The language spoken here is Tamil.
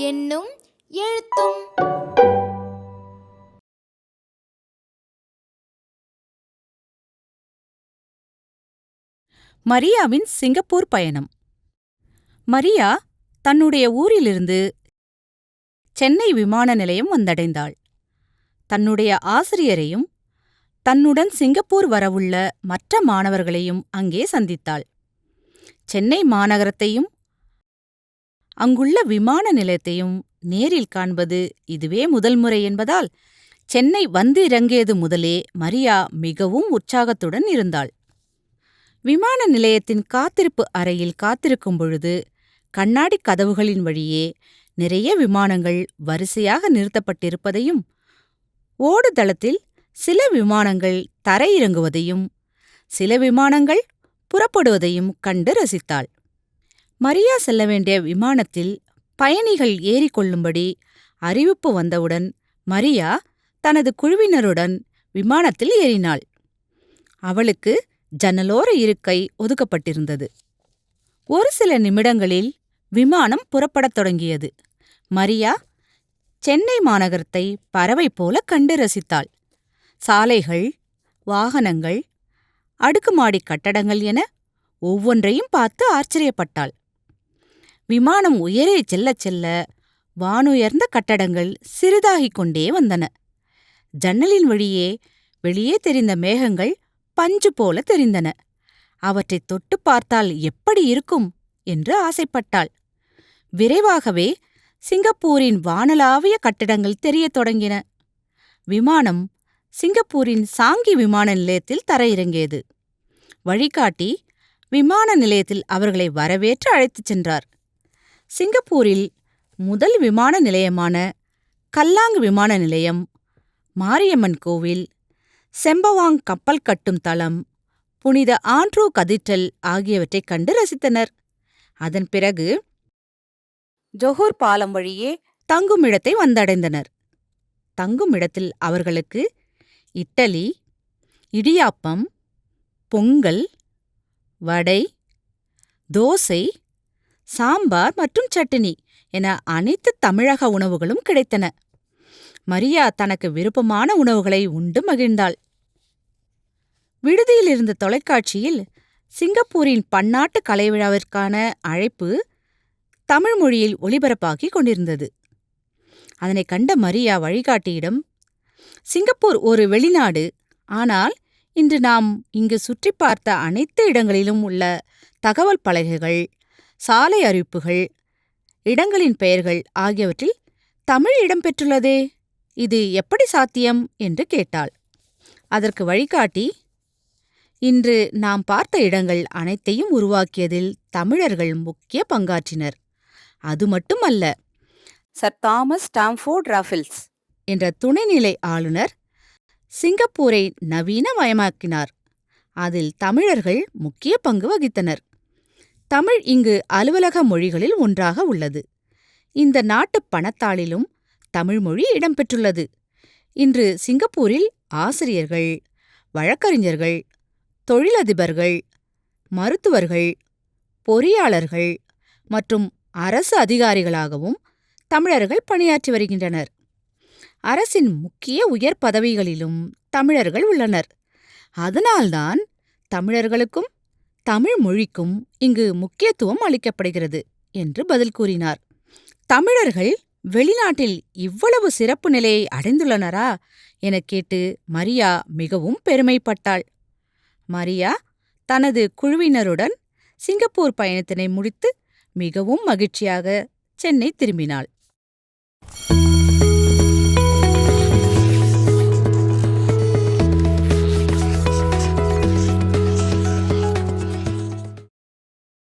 என்னும் எழுத்தும். மரியாவின் சிங்கப்பூர் பயணம். மரியா தன்னுடைய ஊரிலிருந்து சென்னை விமான நிலையம் வந்தடைந்தாள். தன்னுடைய ஆசிரியரையும் தன்னுடன் சிங்கப்பூர் வரவுள்ள மற்ற மாணவர்களையும் அங்கே சந்தித்தாள். சென்னை மாநகரத்தையும் அங்குள்ள விமான நிலையத்தையும் நேரில் காண்பது இதுவே முதல் முறை என்பதால் சென்னை வந்து இறங்கியது முதலே மரியா மிகவும் உற்சாகத்துடன் இருந்தாள். விமான நிலையத்தின் காத்திருப்பு அறையில் காத்திருக்கும் பொழுது கண்ணாடிக் கதவுகளின் வழியே நிறைய விமானங்கள் வரிசையாக நிறுத்தப்பட்டிருப்பதையும் ஓடுதளத்தில் சில விமானங்கள் தரையிறங்குவதையும் சில விமானங்கள் புறப்படுவதையும் கண்டு ரசித்தாள். மரியா செல்ல வேண்டிய விமானத்தில் பயணிகள் ஏறிக்கொள்ளும்படி அறிவிப்பு வந்தவுடன் மரியா தனது குழுவினருடன் விமானத்தில் ஏறினாள். அவளுக்கு ஜன்னலோர இருக்கை ஒதுக்கப்பட்டிருந்தது. ஒரு சில நிமிடங்களில் விமானம் புறப்படத் தொடங்கியது. மரியா சென்னை மாநகரத்தை பறவை போல கண்டு ரசித்தாள். சாலைகள் வாகனங்கள் அடுக்குமாடிக் கட்டடங்கள் என ஒவ்வொன்றையும் பார்த்து ஆச்சரியப்பட்டாள். விமானம் உயரே செல்லச் செல்ல வானுயர்ந்த கட்டடங்கள் சிறிதாகிக் கொண்டே வந்தன. ஜன்னலின் வழியே வெளியே தெரிந்த மேகங்கள் பஞ்சு போல தெரிந்தன. அவற்றைத் தொட்டுப் பார்த்தால் எப்படி இருக்கும்? என்று ஆசைப்பட்டாள். விரைவாகவே சிங்கப்பூரின் வானளாவிய கட்டிடங்கள் தெரியத் தொடங்கின. விமானம் சிங்கப்பூரின் சாங்கி விமான நிலையத்தில் தரையிறங்கியது வழிகாட்டி விமான நிலையத்தில் அவர்களை வரவேற்று அழைத்துச் சென்றார். சிங்கப்பூரில் முதல் விமான நிலையமான கல்லாங் விமான நிலையம் மாரியம்மன் கோவில் செம்பவாங் கப்பல் கட்டும் தளம் புனித ஆண்ட்ரூ கதீட்ரல் ஆகியவற்றைக் கண்டு ரசித்தனர். அதன் பிறகு ஜொஹூர் பாலம் வழியே தங்குமிடத்தை வந்தடைந்தனர். தங்குமிடத்தில் அவர்களுக்கு இட்டலி இடியாப்பம் பொங்கல் வடை தோசை சாம்பார் மற்றும் சட்டினி என அனைத்து தமிழக உணவுகளும் கிடைத்தன. மரியா தனக்கு விருப்பமான உணவுகளை உண்டு மகிழ்ந்தாள். விடுதியில் இருந்த தொலைக்காட்சியில் சிங்கப்பூரின் பன்னாட்டு கலைவிழாவிற்கான அழைப்பு தமிழ் மொழியில் ஒளிபரப்பாகிக் கொண்டிருந்தது. அதனைக் கண்ட மரியா வழிகாட்டியிடம் சிங்கப்பூர் ஒரு வெளிநாடு. ஆனால் இன்று நாம் இங்கு சுற்றி பார்த்த அனைத்து இடங்களிலும் உள்ள தகவல் பலகைகள் சாலை அறிவிப்புகள் இடங்களின் பெயர்கள் ஆகியவற்றில் தமிழ் இடம்பெற்றுள்ளதே இது எப்படி சாத்தியம்? என்று கேட்டாள். அதற்கு வழிகாட்டி இன்று நாம் பார்த்த இடங்கள் அனைத்தையும் உருவாக்கியதில் தமிழர்கள் முக்கிய பங்காற்றினர். அது மட்டுமல்ல சர் தாமஸ் ஸ்டாம்ஃபோர்ட் ராஃபில்ஸ் என்ற துணைநிலை ஆளுநர் சிங்கப்பூரை நவீனமயமாக்கினார் அதில் தமிழர்கள் முக்கிய பங்கு வகித்தனர். தமிழ் இங்கு அலுவலக மொழிகளில் ஒன்றாக உள்ளது. இந்த நாட்டுப் பணத்தாளிலும் தமிழ் மொழி இடம்பெற்றுள்ளது. இன்று சிங்கப்பூரில் ஆசிரியர்கள் வழக்கறிஞர்கள் தொழிலதிபர்கள் மருத்துவர்கள் பொறியாளர்கள் மற்றும் அரசு அதிகாரிகளாகவும் தமிழர்கள் பணியாற்றி வருகின்றனர். அரசின் முக்கிய உயர் பதவிகளிலும் தமிழர்கள் உள்ளனர். அதனால்தான் தமிழர்களுக்கும் தமிழ் மொழிக்கும் இங்கு முக்கியத்துவம் அளிக்கப்படுகிறது என்று பதில் கூறினார். தமிழர்கள் வெளிநாட்டில் இவ்வளவு சிறப்பு நிலையை அடைந்துள்ளனரா? எனக் கேட்டு மரியா மிகவும் பெருமைப்பட்டாள். மரியா தனது குழுவினருடன் சிங்கப்பூர் பயணத்தினை முடித்து மிகவும் மகிழ்ச்சியாக சென்னை திரும்பினாள்.